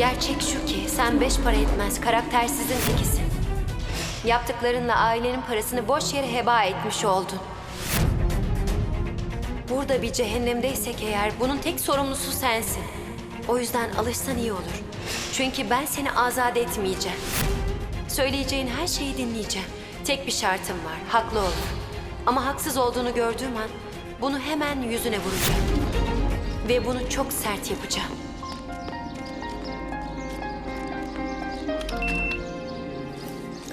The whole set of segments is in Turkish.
Gerçek şu ki sen beş para etmez karaktersizin tekisin. Yaptıklarınla ailenin parasını boş yere heba etmiş oldun. Burada bir cehennemdeysek eğer bunun tek sorumlusu sensin. O yüzden alışsan iyi olur. Çünkü ben seni azat etmeyeceğim. Söyleyeceğin her şeyi dinleyeceğim. Tek bir şartım var, haklı ol. Ama haksız olduğunu gördüğüm an bunu hemen yüzüne vuracağım. Ve bunu çok sert yapacağım.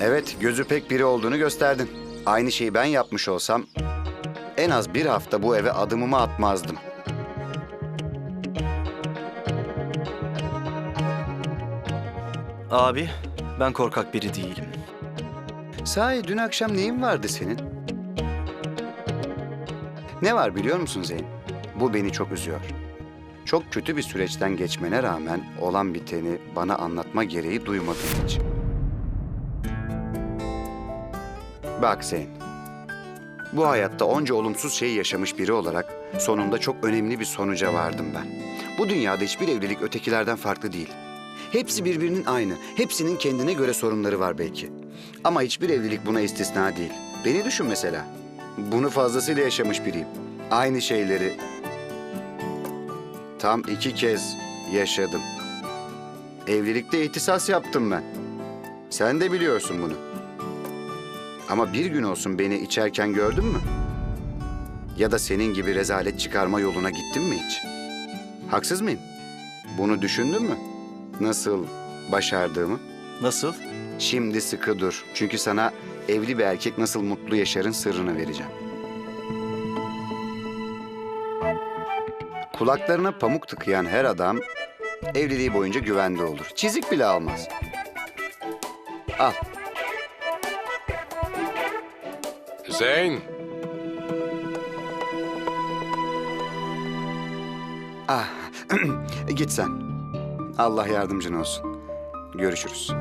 Evet, gözü pek biri olduğunu gösterdin. Aynı şeyi ben yapmış olsam en az bir hafta bu eve adımımı atmazdım. Abi, ben korkak biri değilim. Sahi dün akşam neyin vardı senin? Ne var biliyor musun Zeyn? Bu beni çok üzüyor. Çok kötü bir süreçten geçmene rağmen olan biteni bana anlatma gereği duymadığın için. Bak Zeyn, bu hayatta onca olumsuz şey yaşamış biri olarak sonunda çok önemli bir sonuca vardım ben. Bu dünyada hiçbir evlilik ötekilerden farklı değil. Hepsi birbirinin aynı. Hepsinin kendine göre sorunları var belki. Ama hiçbir evlilik buna istisna değil. Beni düşün mesela. Bunu fazlasıyla yaşamış biriyim. Aynı şeyleri tam iki kez yaşadım. Evlilikte ihtisas yaptım ben. Sen de biliyorsun bunu. Ama bir gün olsun beni içerken gördün mü? Ya da senin gibi rezalet çıkarma yoluna gittin mi hiç? Haksız mıyım? Bunu düşündün mü? Nasıl başardığımı? Nasıl? Şimdi sıkı dur. Çünkü sana evli bir erkek nasıl mutlu yaşarın sırrını vereceğim. Kulaklarına pamuk tıkayan her adam evliliği boyunca güvende olur. Çizik bile almaz. Al. Zeyn, Ah. Git sen. Allah yardımcın olsun. Görüşürüz.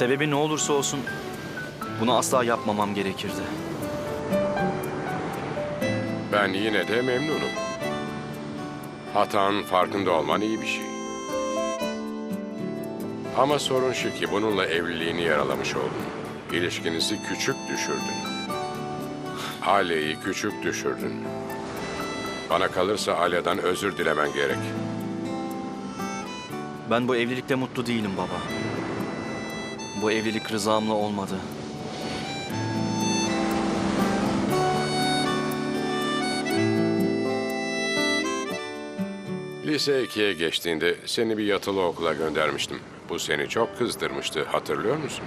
Sebebi ne olursa olsun bunu asla yapmamam gerekirdi. ben yine de memnunum. Hatanın farkında olman iyi bir şey. Ama sorun şu ki bununla evliliğini yaralamış oldun. İlişkinizi küçük düşürdün. Aileyi küçük düşürdün. Bana kalırsa Alya'dan özür dilemen gerek. Ben bu evlilikte mutlu değilim baba. Bu evlilik rızamla olmadı. Lise 2'ye geçtiğinde seni bir yatılı okula göndermiştim. Bu seni çok kızdırmıştı, hatırlıyor musun?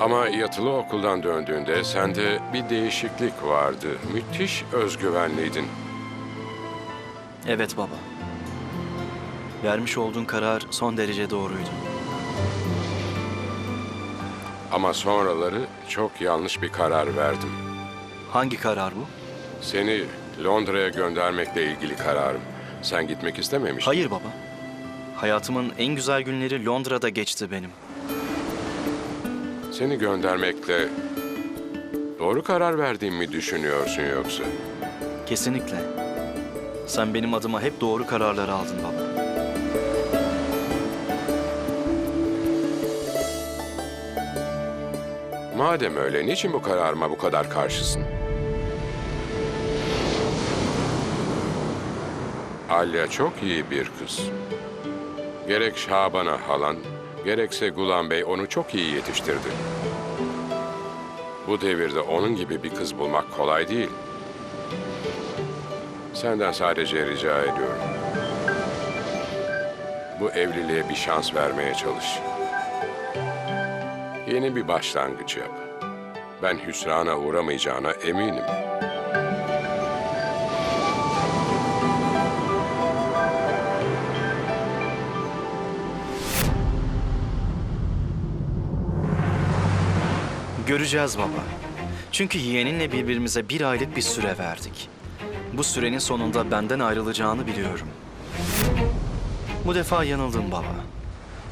Ama yatılı okuldan döndüğünde sende bir değişiklik vardı. Müthiş özgüvenliydin. Evet baba. Vermiş olduğun karar son derece doğruydu. Ama sonraları çok yanlış bir karar verdim. Hangi karar bu? Seni Londra'ya göndermekle ilgili kararım. Sen gitmek istememiştin. Hayır baba. Hayatımın en güzel günleri Londra'da geçti benim. Seni göndermekle doğru karar verdiğimi düşünüyorsun yoksa? Kesinlikle. Sen benim adıma hep doğru kararlar aldın baba. Madem öyle, niçin bu kararıma bu kadar karşısın? Alya çok iyi bir kız. Gerek Şaban'a halan, gerekse Gulan Bey onu çok iyi yetiştirdi. Bu devirde onun gibi bir kız bulmak kolay değil. Senden sadece rica ediyorum. Bu evliliğe bir şans vermeye çalış. Yeni bir başlangıç yap. Ben hüsrana uğramayacağına eminim. Göreceğiz baba. Çünkü yeğeninle birbirimize bir aylık bir süre verdik. Bu sürenin sonunda benden ayrılacağını biliyorum. Bu defa yanıldım baba.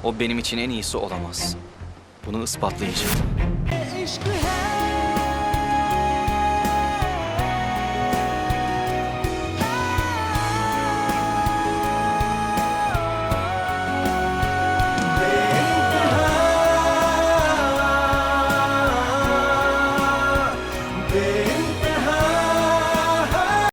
O benim için en iyisi olamaz. Bunu ispatlayacağım. E, eşkıya.